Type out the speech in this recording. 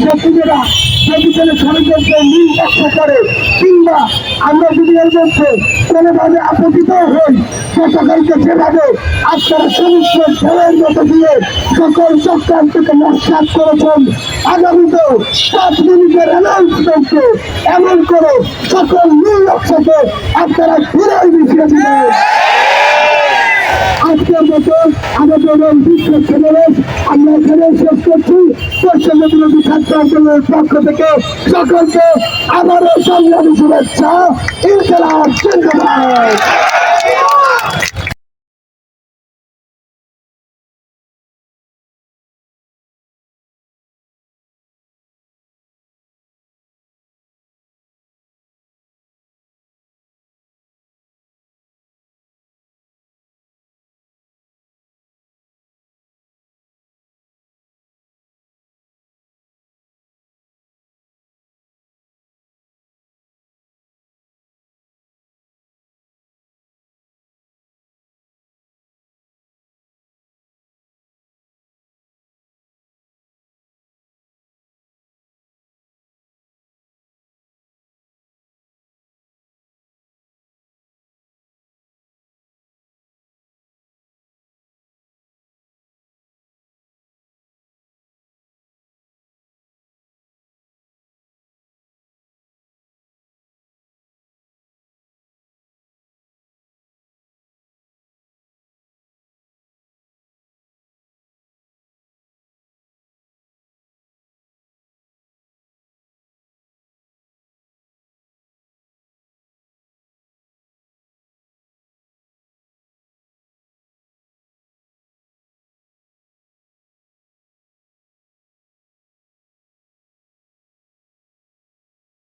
শত্রুরা যদি কোনো ষড়যন্ত্র নির্লক্ষ করে, কিংবা আমরা যদি এর মধ্যে কোনোভাবে আপতিত হই গতকালকে যেভাবে আপনারা সমস্ত ছেলের মতো দিয়ে সকল চক্রান্তকে নস্বাত করেছেন আগামীতেও পাঁচ মিনিটের অ্যানাউন্সমেন্টকে এমন করে সকল নির্লক্ষকে আপনারা ফিরে মিশিয়ে দিবেন আজকের মতো আমাদের এই বিশ্বের সমাবেশ এখানে শেষ করছি। পশ্চিম বিরোধী ছাত্র আন্দোলনের পক্ষ থেকে সকলকে আবারও সংগ্রামী শুভেচ্ছা। জিন্দাবাদ